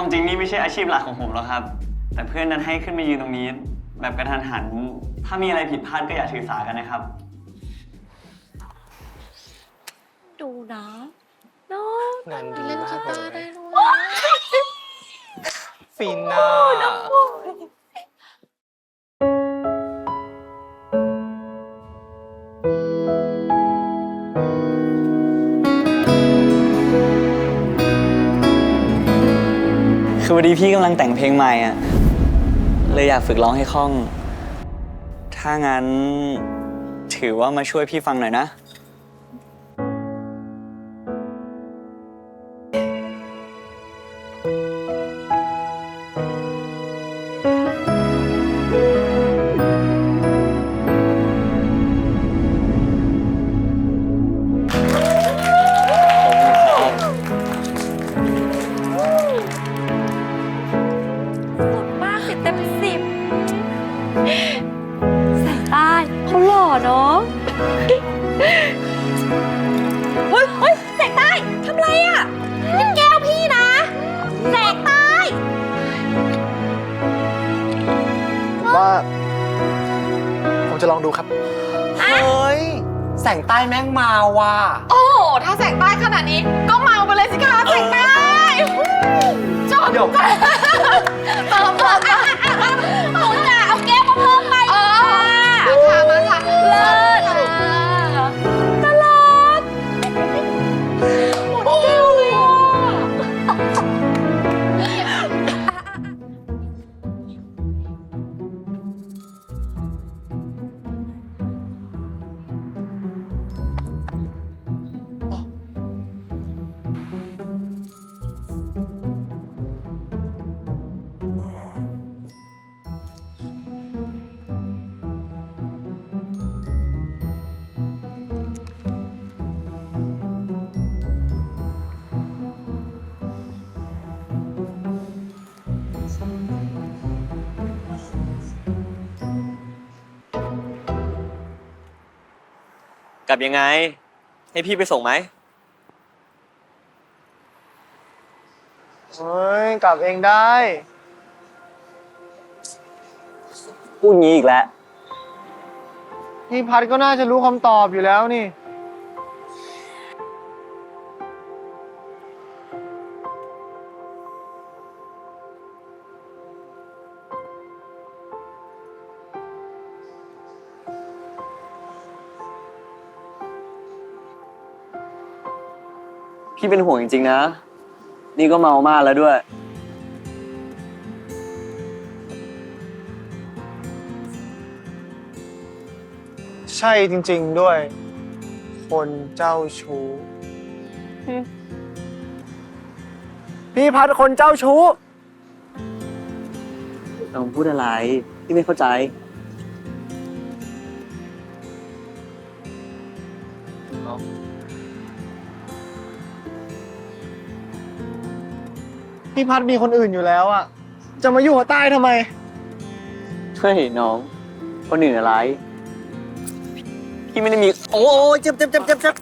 ความจริงนี่ไม่ใช่อาชีพหลักของผมหรอกครับ แต่เพื่อนนั้นให้ขึ้นมายืนตรงนี้ แบบกระทันหัน ถ้ามีอะไรผิดพลาดก็อย่าถือสากันนะครับ ดูนะเนาะงานดีเล่นมากีกตาร์เลได้ยด้วย ฟินน่ะคือวัน นี้พี่กำลังแต่งเพลงใหม่อะเลยอยากฝึกร้องให้คล่อง ถ้างั้นถือว่ามาช่วยพี่ฟังหน่อยนะ ผมจะลองดูครับ เฮ้ย แสงใต้แม่งมาว่ะ โอ้โหถ้าแสงใต้ขนาดนี้ ก็เมาไปเลยสิคะแสงใต้จอดเดี๋ยว กัน กลับยังไง ให้พี่ไปส่งไหมเฮ้ยกลับเองได้ พูดงี้อีกแล้ว พี่พัดก็น่าจะรู้คำตอบอยู่แล้วนี่ พี่เป็นห่วงจริงๆนะ นี่ก็เมามากแล้วด้วย ใช่จริง ๆด้วย คนเจ้าชู้พี่พัดคนเจ้าชู้ต้องพูดอะไร พี่ไม่เข้าใจ พี่พัดมีคนอื่นอยู่แล้วอะจะมาอยู่หัวใต้ทำไม เฮ้ยน้องคนอื่นอะไร พี่ไม่ได้มี โอ้ยเจ็บเจ็บเจ็บเจ็บเจ็บ